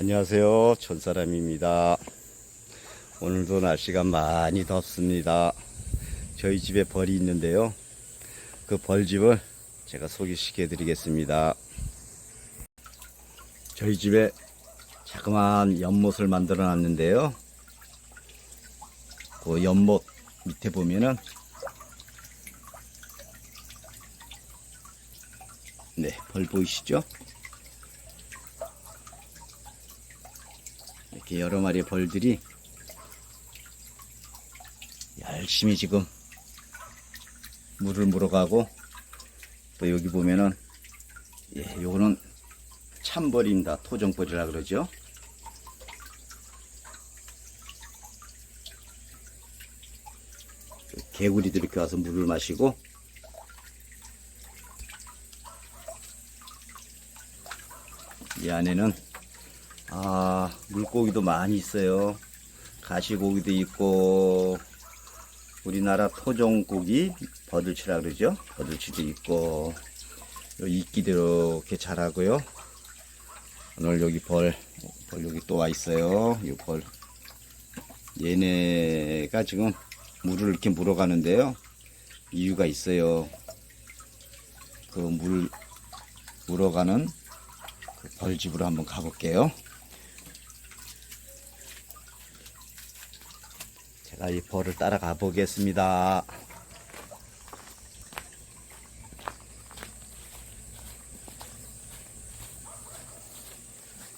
안녕하세요. 천사람입니다. 오늘도 날씨가 많이 덥습니다. 저희 집에 벌이 있는데요. 그 벌집을 제가 소개시켜 드리겠습니다. 저희 집에 자그마한 연못을 만들어 놨는데요. 그 연못 밑에 보면은 네, 벌 보이시죠? 이렇게 여러 마리의 벌들이 열심히 지금 물을 물어가고 또 여기 보면은 예, 요거는 참벌입니다. 토종벌이라 그러죠. 개구리들이 이렇게 와서 물을 마시고 이 안에는 아 물고기도 많이 있어요. 가시고기도 있고 우리나라 토종고기 버들치라 그러죠? 버들치도 있고 요 이끼도 이렇게 자라고요. 오늘 여기 벌, 벌 여기 또 와 있어요. 이 벌. 얘네가 지금 물을 이렇게 물어가는데요. 이유가 있어요. 그 물 물어가는 그 벌집으로 한번 가볼게요. 제가 이 벌을 따라가 보겠습니다.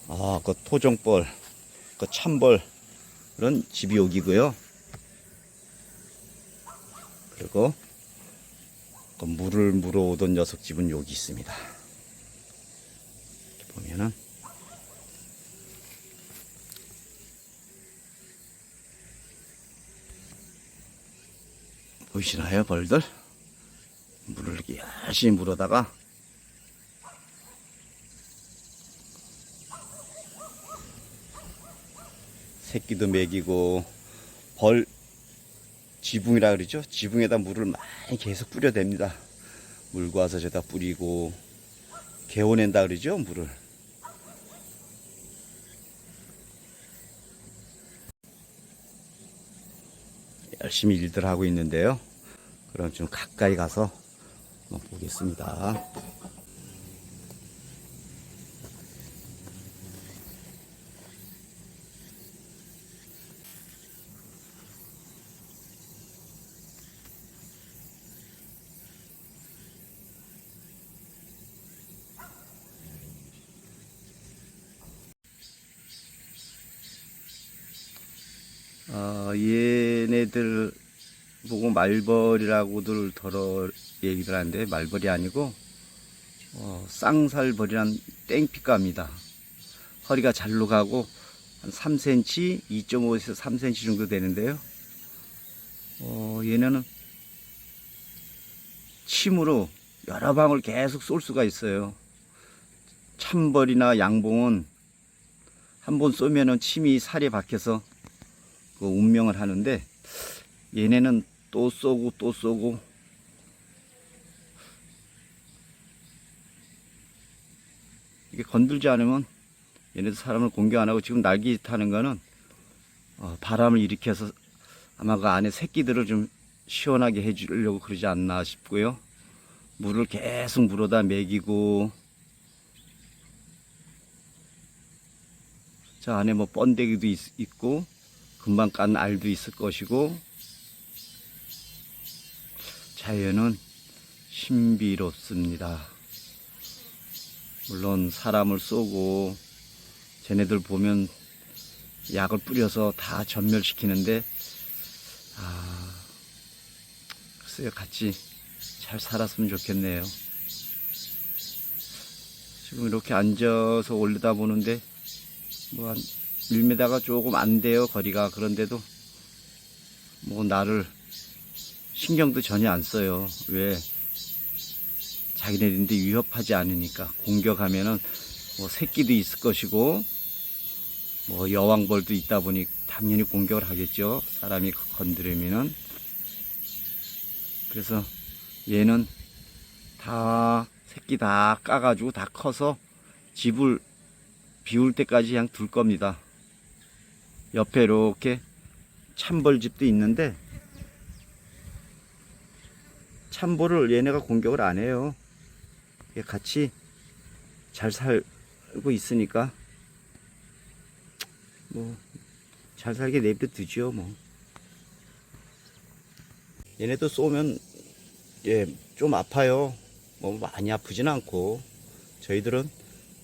아, 그 토종벌, 그 참벌은 집이 여기고요. 그리고 그 물을 물어오던 녀석 집은 여기 있습니다. 보면은 보이시나요 벌들? 물을 이렇게 열심히 물어다가. 새끼도 먹이고 벌 지붕이라 그러죠? 지붕에다 물을 많이 계속 뿌려댑니다. 물고 와서 저다 뿌리고 개워낸다 그러죠 물을. 열심히 일들 하고 있는데요. 그럼 좀 가까이 가서 한번 보겠습니다. 어, 얘네들 보고 말벌이라고들 더러 얘기들 하는데 말벌이 아니고 어, 쌍살벌이란 땡피가입니다. 허리가 잘로 가고 한 3cm, 2.5에서 3cm 정도 되는데요. 어, 얘네는 침으로 여러 방울 계속 쏠 수가 있어요. 참벌이나 양봉은 한 번 쏘면은 침이 살에 박혀서 그 운명을 하는데 얘네는 또 쏘고 또 쏘고. 이게 건들지 않으면 얘네도 사람을 공격 안 하고 지금 날개 타는 거는 어, 바람을 일으켜서 아마 그 안에 새끼들을 좀 시원하게 해주려고 그러지 않나 싶고요. 물을 계속 물어다 먹이고. 저 안에 뭐 번데기도 있, 있고 금방 깐 알도 있을 것이고 자연은 신비롭습니다. 물론 사람을 쏘고 쟤네들 보면 약을 뿌려서 다 전멸시키는데 아 글쎄요 같이 잘 살았으면 좋겠네요. 지금 이렇게 앉아서 올리다 보는데 뭐 한 1m가 조금 안 돼요 거리가 그런데도 뭐 나를 신경도 전혀 안 써요. 왜? 자기네들인데 위협하지 않으니까. 공격하면은 뭐 새끼도 있을 것이고 뭐 여왕벌도 있다 보니 당연히 공격을 하겠죠. 사람이 건드리면은. 그래서 얘는 다 새끼 다 까가지고 다 커서 집을 비올 때까지 그냥 둘 겁니다. 옆에 이렇게 참벌집도 있는데 참벌을 얘네가 공격을 안 해요. 같이 잘 살고 있으니까 뭐 잘 살게 내버려 두죠 뭐. 얘네도 쏘면 예 좀 아파요. 뭐 많이 아프진 않고 저희들은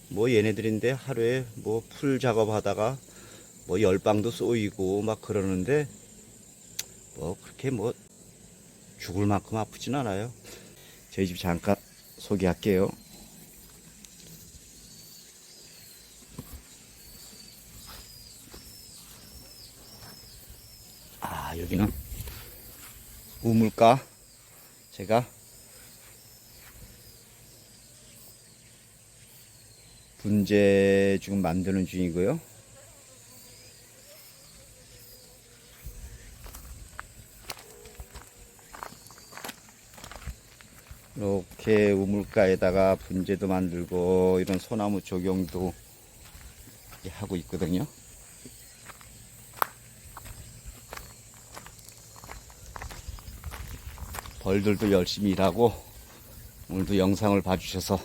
뭐 얘네들인데 하루에 뭐 풀 작업하다가 뭐 열방도 쏘이고 막 그러는데 뭐 그렇게 뭐 죽을 만큼 아프진 않아요. 저희 집 잠깐 소개할게요. 아 여기는 우물가 제가 분재 지금 만드는 중이고요. 이렇게 우물가에다가 분재도 만들고 이런 소나무 조경도 하고 있거든요. 벌들도 열심히 일하고 오늘도 영상을 봐주셔서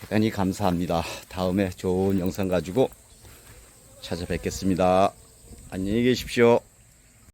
대단히 감사합니다. 다음에 좋은 영상 가지고 찾아뵙겠습니다. 안녕히 계십시오.